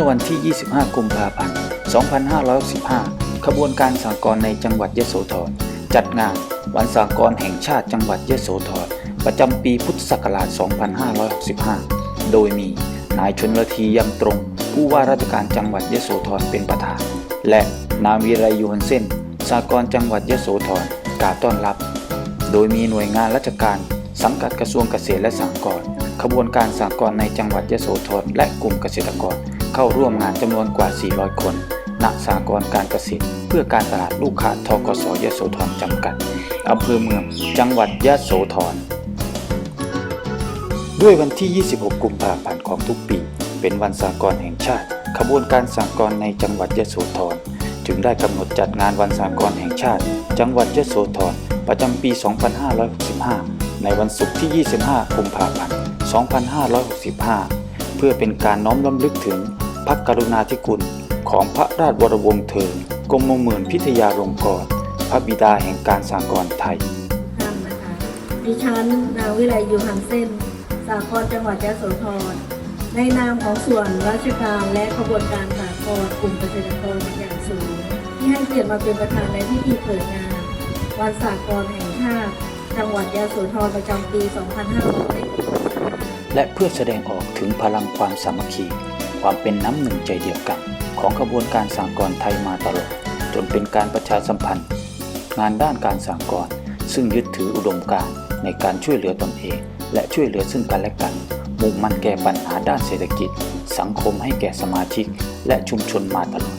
ื่อวันที่ 25 กุมภาพันธ์ 2565 ขบวนการสากลในจังหวัดยโสธรจัดงานวันสากลแห่งชาติจังหวัดยโสธรประจำปีพุทธศักราช 2565 โดยมีนายชนลทียำตรง ผู้ว่าราชการจังหวัดยโสธรเป็นประธาน และนางวีรยูฮันเซนสากลจังหวัดยโสธรกล่าวต้อนรับ โดยมีหน่วยงานราชการ สังกัดกระทรวงเกษตรและสหกรณ์ขบวนการสหกรในจังหวัดยโสธรและกลุ่มเกษตรกร เข้าร่วมงานจำนวนกว่า 400 คนณสหกรการเกษตร เพื่อการตลาดลูกค้าทกสยโสธรจำกัดอำเภอเมือง จังหวัดยโสธร ด้วยวันที่ 26 กุมภาพันธ์ของทุกปี เป็นวันสากลแห่งชาติ ขบวนการสากลในจังหวัดยโสธร จึงได้กำหนดจัดงานวันสากลแห่งชาติ จังหวัดยโสธร ประจำปี 2565 ในวันศุกร์ที่ 25 กุมภาพันธ์ 2565 พื่อเป็นการน้อมรำลึกถึงพระกรุณาธิคุณของพระราชวรวงศ์เธอกรมหมื่นพิทยาลงกรณ์พระบิดาแห่งการสากลไทยท่านนะคะดิฉันนางวิไลยูฮันเซนสากลจังหวัดยะโสธรในนามของส่วนราชการและขบวนการสากลกลุ่มเกษตรกรอย่างสูง ที่ให้เกียรติมาเป็นประธานในพิธีเปิดงาน วันสากลแห่งชาติจังหวัดยะโสธรประจำปี 2565 และเพื่อแสดงออกถึงพลังความสามัคคี ความเป็นน้ำหนึ่งใจเดียวกัน ของขบวนการสากลไทยมาตลอดจนเป็นการประชาสัมพันธ์ งานด้านการสากลซึ่งยึดถืออุดมการณ์ในการช่วยเหลือตนเอง และช่วยเหลือซึ่งกันและกันมุ่งมั่นแก้ปัญหาด้านเศรษฐกิจ สังคมให้แก่สมาชิก และชุมชนมาตลอด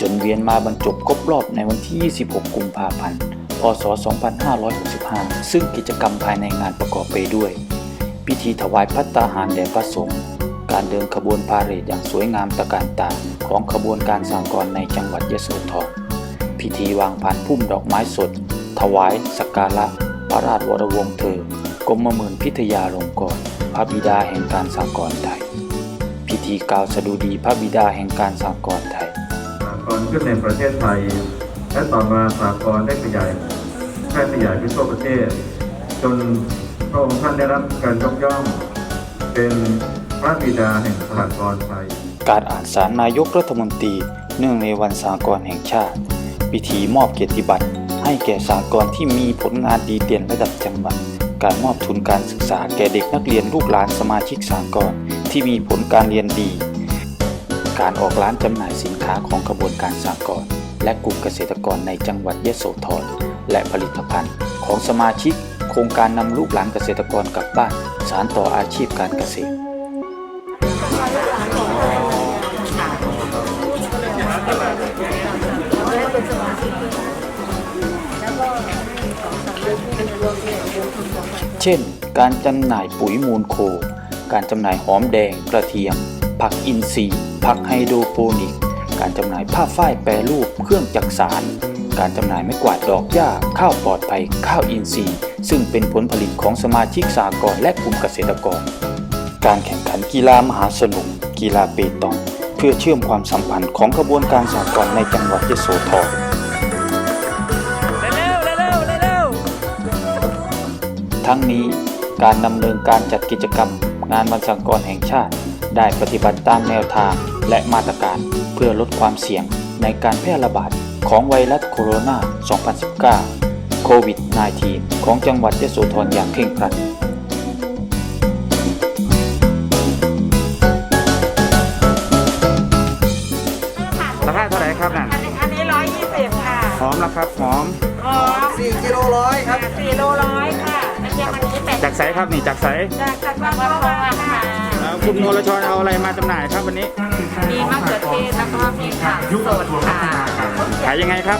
จนเวียนมาบรรจบครบรอบในวันที่ 26 กุมภาพันธ์ พศ 2565 ซึ่งกิจกรรมภายในงานประกอบไปด้วย พิธีถวายพัตตาหารแด่พระสงฆ์การเดินขบวนพาเหรดอย่างสวยงามตะการตาของขบวนการสากลในจังหวัดยโสธรพิธีวางผ่านพุ่มดอกไม้สด ถวายสักการะพระราชวรวงศ์เธอกรมหมื่นพิทยาลงกรพระบิดาแห่งการสากลไทย พิธีกล่าวสดุดีพระบิดาแห่งการสากลไทยสากลขึ้นในประเทศไทย และต่อมาสากลได้ขยายแพร่ขยายไปทั่วประเทศ จน พระองค์ท่านได้รับการยกย่องเป็นพระบิดาแห่งสากลไทย การอ่านสารนายกรัฐมนตรี เนื่องในวันสากลแห่งชาติ พิธีมอบเกียรติบัตร ให้แก่สากลที่มีผลงานดีเด่นระดับจังหวัด การมอบทุนการศึกษาแก่เด็กนักเรียนลูกหลานสมาชิกสากลที่มีผลการเรียนดี การออกร้านจำหน่ายสินค้าของกระบวนการสากลและกลุ่มเกษตรกรในจังหวัดยโสธรและผลิตภัณฑ์ของสมาชิก โครงการนำลูกหลานเกษตรกรกลับบ้าน สารต่ออาชีพการเกษตร เช่น การจำหน่ายปุ๋ยมูลโค การจำหน่ายหอมแดงกระเทียม ผักอินทรีย์ ผักไฮโดรโปนิก การจำหน่ายผ้าฝ้ายแปรรูปเครื่องจักสาร การจำหน่ายไม้กวาดดอกหญ้าข้าวปลอดภัย ข้าวอินทรีย์ ซึ่งเป็นผลผลิตของสมาชิกสากลและกลุ่มเกษตรกร การแข่งขันกีฬามหาสนุกกีฬาเปตอง เพื่อเชื่อมความสัมพันธ์ของขบวนการสากลในจังหวัดยโสธรทั้งนี้การดำเนินการจัดกิจกรรม งานวันสากลแห่งชาติ ได้ปฏิบัติตามแนวทางและมาตรการเพื่อลดความเสี่ยงในการแพร่ระบาด ของไวรัสโคโรนา 2019 โควิด -19 ของจังหวัดยโสธรอย่างเคร่งครัด ราคาเท่าไหร่ครับนั่นอันนี้อันนี้ร้อยยี่สิบค่ะหอมแล้วครับหอมอ๋อสี่กิโลร้อยครับสี่โลร้อยค่ะกระ เทียมอันนี้แปดจากไสครับนี่จากไสจากจากบางบัวทองค่ะเอ่อคุณโมรชรเอาอะไรมาจำหน่ายครับวันนี้ มีมะเขือเทศแล้วก็มีผักสดค่ะขายยังไงครับ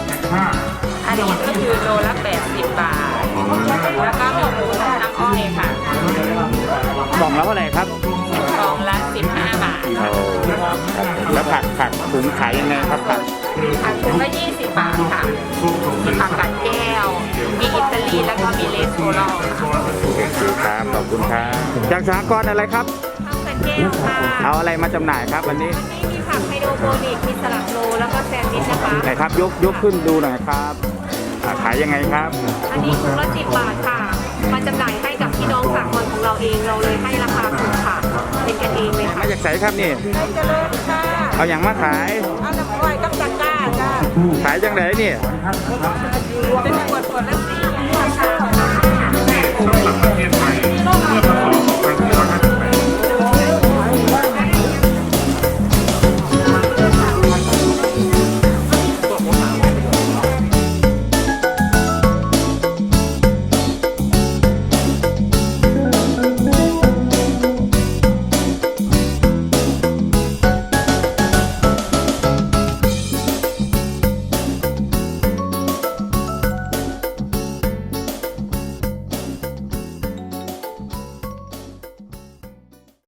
อันนี้ก็คือโลละแปดสิบบาท แล้วก็มีหมูน้ำอ้อยค่ะกล่องละเท่าไหร่ครับกล่องละสิบห้าบาทโอ้ครับผมแล้วผักผักถุงขายยังไงครับผักผักถุงละยี่สิบบาทค่ะมีผักกาดแก้ว มีอิตาลีแล้วก็มีเลสโทรอลค่ะโอ จากสหกรณ์อะไรครับข้าวกาดแก้วค่ะเอาอะไรมาจำหน่ายครับวันนี้อันนี้มีผักไฮโดรโปนิกมีสลัดโลแล้วก็แซนด์วิชนะคะไหนครับยกยกขึ้นดูหน่อยครับอ่าขายยังไงครับ อันนี้ถุงละสิบบาทค่ะ มาจำหน่ายให้กับพี่น้องสากลของเราเองเราเลยให้ราคาถูกค่ะ เป็นกันเองเลยค่ะมาจากไสครับนี่เจริญค่ะเอาอย่างมาขาย เอาน้ำอ้อยกับตะกร้าจ้าขายจังไหนนี่ เป็นขวดขวดละสี่